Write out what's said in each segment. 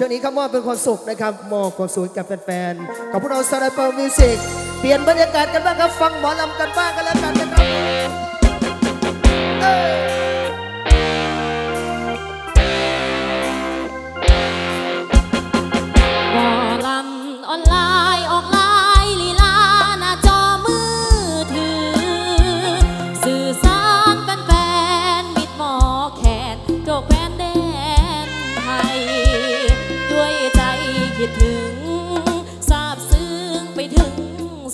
ช่วงนี้ครับมอบเป็นความสุขนะครับมอบความสุขกับแฟนๆกับพวกเราซาร์เปอร์มิวสิกเปลี่ยนบรรยากาศกันบ้างครับ ฟังหมอลำกันบ้างกันแล้วกันนะครับ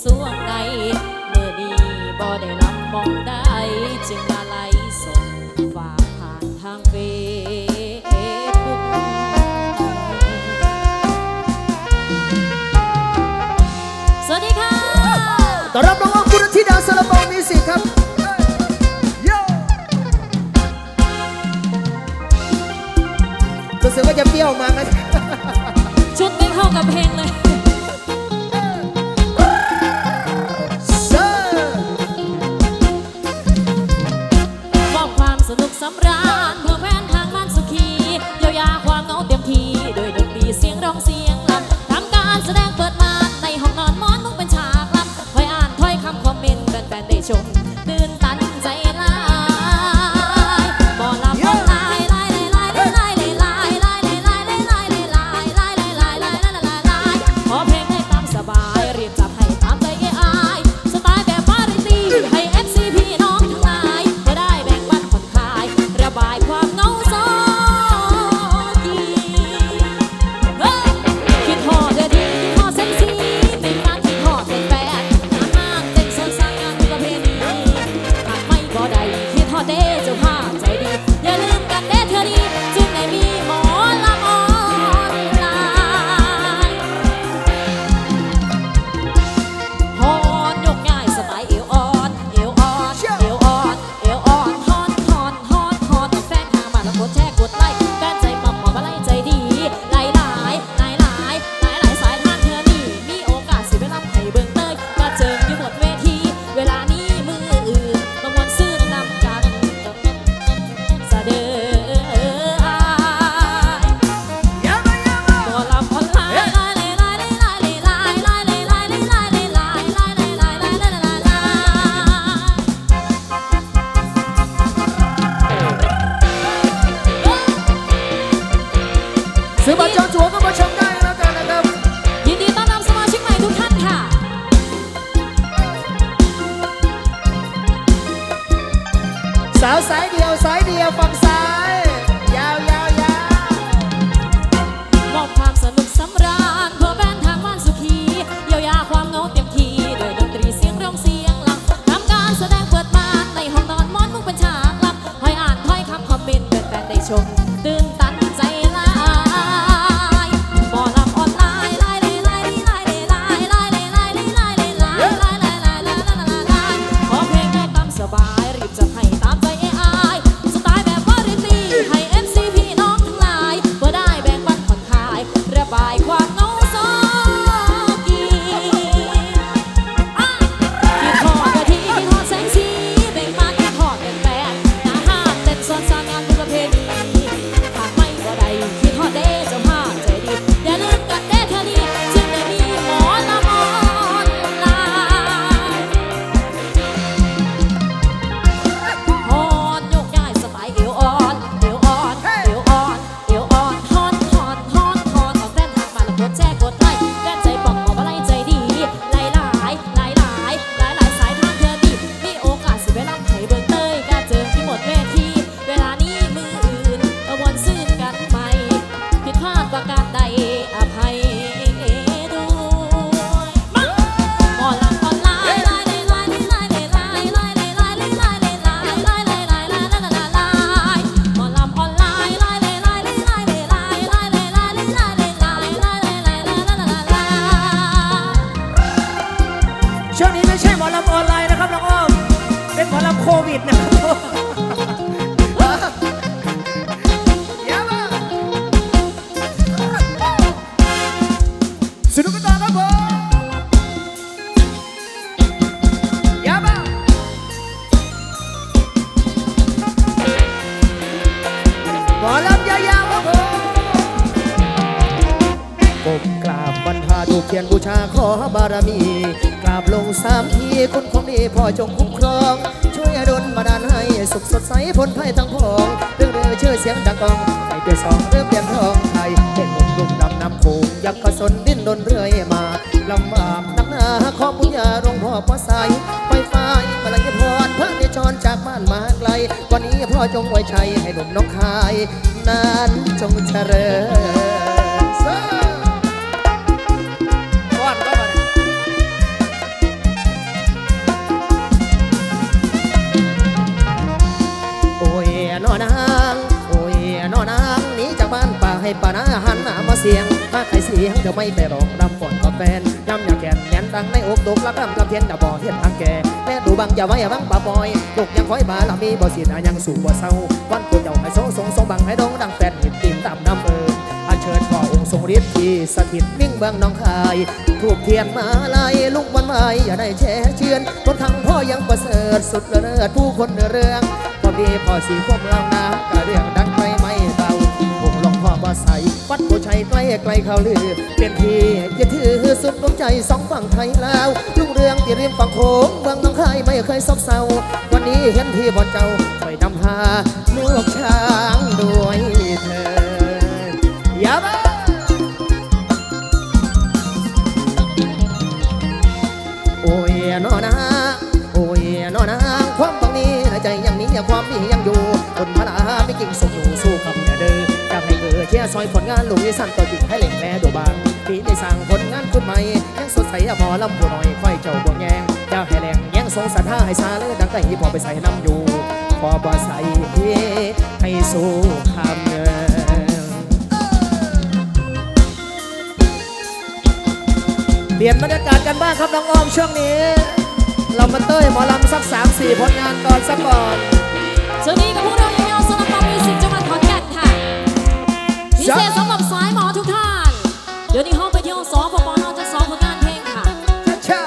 สวงในเมื่อดีบ่ได้รับมองได้จึงมาไลส่งฝากผ่านทางเฟซสวัสดีค่ะต้อนรับน้องอ้อมคุณธิดาสลับมีสิครับรู้สกว่จะเปี้ยวมาไหมชุดไม่เข้ากับเพลงเลย 谁把江左 กบกราบบรรพาถูกเทียนบูชาขอบารมี กราบลงสามทีคุณคงดีพ่อจงคุ้มครอง ช่วยดลบันดาลให้สุขสดใสพ้นภัยทั้งพองเรื่องเรือเชื่อเสียงดังกองไปเปลี่ยสองเรื่องเปลี่ยนทองไทยเห็นหนุ่มรุ่มดำน้ำโขงยักษ์กระสนดิ้นดนเรื่อยมาลำบากนักหนาขอบุญญาหลวงพ่อพระใสไฟฟ้ามาลัยพรพระเดชรจากบ้านมาไกลวันนี้พ่อจงไว้ชัยให้หนุ่มน้องคาย นานจงเจริญ ให้ปานาหันหน้ามาเสียงถ้าใครเสียงเธอไม่ไปร้องรำก่อนกับแฟนย้ำอย่าแกนแน่นดังในอกตกรับรำลำเทียนดาบอเทียนทางแก่แม่ดูบังอย่าไว้อย่าบังป่าบอยลูกยังคอยบาลามีบ่เสียดายังสู่บ่เศร้าวันกูเจ้าให้โซทรงทรงบังให้ดงดังแฟนหินตีมตามน้ำเอิงอันเชิญพ่อองค์ทรงฤทธิ์ที่สถิตนิ่งเบืองน้องคายถูกเทียนมาลายลุกวันไม้อย่าได้แช่เชือนคนทางพ่อยังประเสริฐสุดเลิศผู้คนเรื่องพอดีพ่อสีพวกเรานะกะเรื่องดังไป อบ่ใสวัดโพชัยใกล้ไกลเขาลือ เป็นที่ยึดถือสุดดวงใจสองฝั่งไทยแลาวรุ่งเรืองที่ริมฝั่งโขงเมืองน้องคายไม่เคยซบเซา วันนี้เห็นที่บ่อนเจ้าช่วยนำพาลูกช้างด้วยเธออย่าบ้าโอ้ยนอนาโอ้ยนอนาความบังนี้ในใจยังมีความดียังอยู่คนพลาไม่กิ่งส่ง ซอยผลงานลูกอีสันตัวจริงให้เล่งแม่ดูบางปีได้สั่งผลงานคุณใหม่ยังสดใสอะหมอลำผู้น้อยค่อยเจ้าบวงแยงอยากให้แรงแยังทรงสัทธาให้ซาเลยดังไก่พอไปใส่น้ำอยู่ พอบ่ใส่ให้สู้คำเนินเปลี่ยนบรรยากาศกันบ้างครับน้องอ้อมช่วงนี้ เรามาเต้ยหมอลำสักสามสี่ผลงานก่อนสักก่อนช่วงนี้กับพวกเรา พิเศษสำหรับสายหมอทุกท่าน เดี๋ยวนี้ห้องไปเที่ยวสองพปนจะสองผลงานเพลงค่ะชา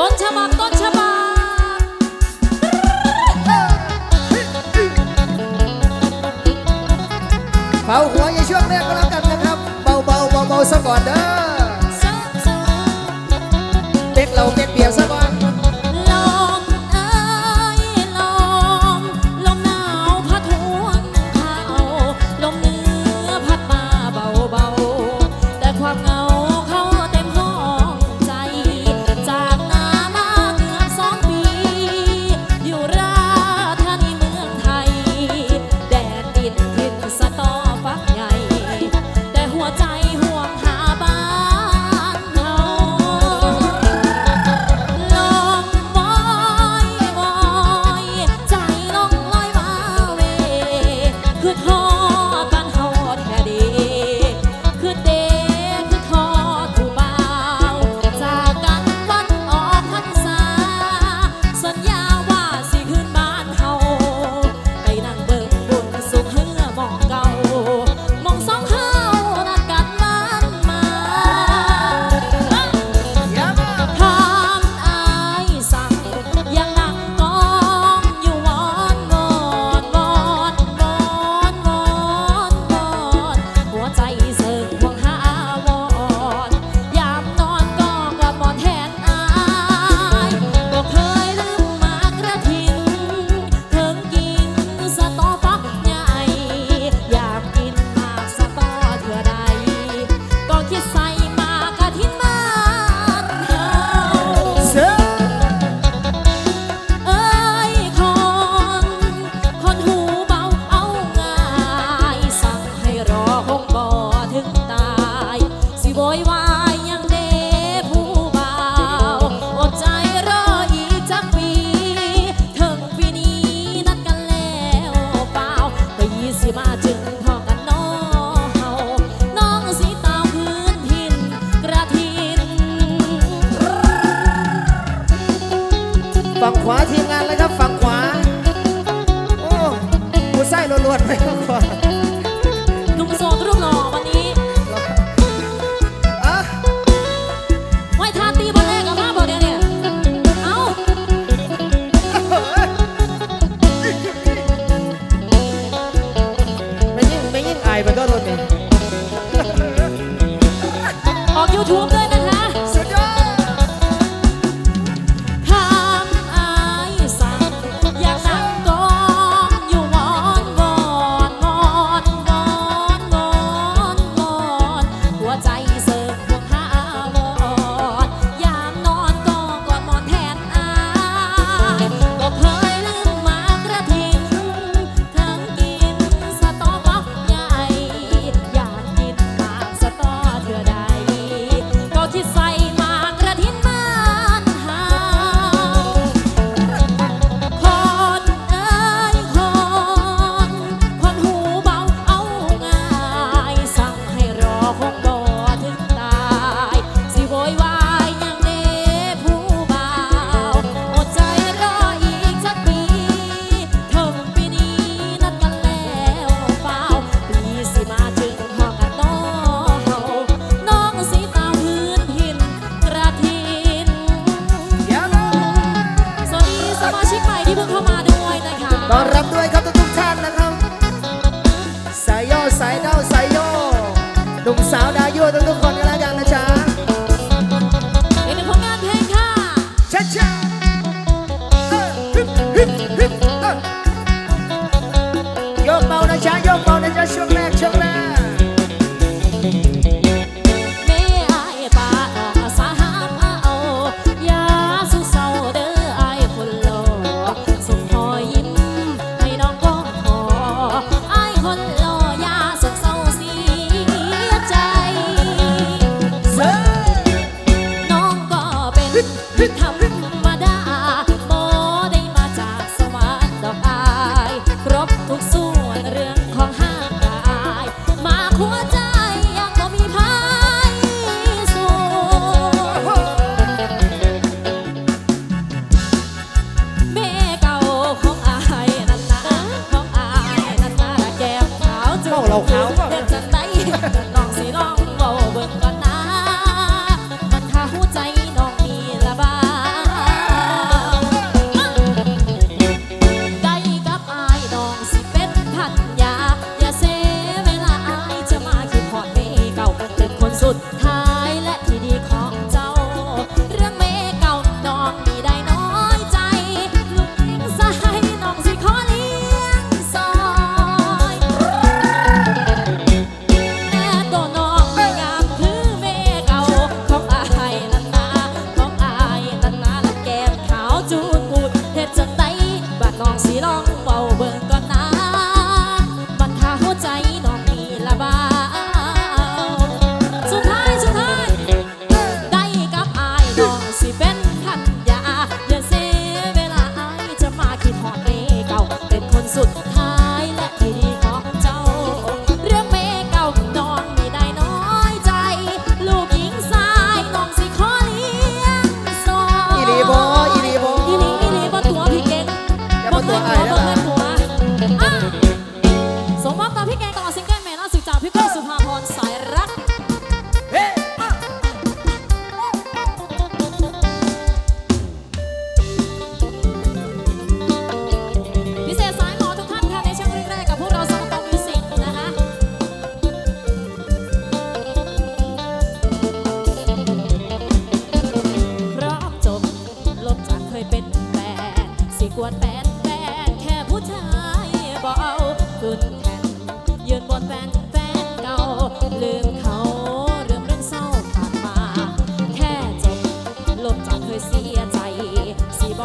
ต้นฉบับต้นฉบับเผาหัวในช่วงแรกก็แล้วกันนะครับ เบาๆเบาๆสักก่อนเด้อซับซ้อนเด็กเราเด็กเปียก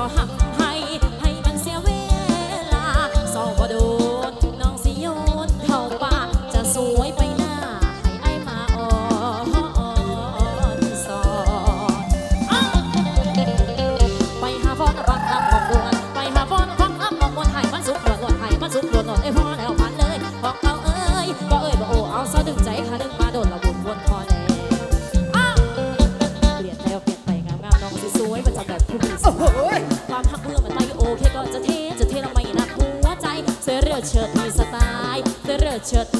哈。 เฉิดมีสไตล์เสื้อเฉิด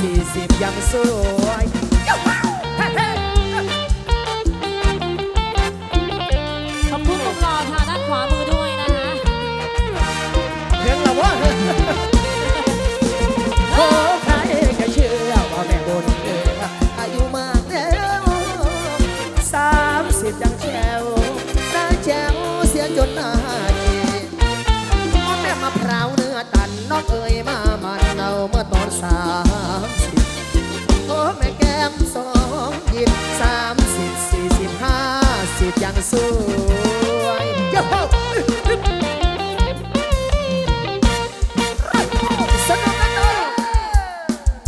สิบสี่สิบยังสวย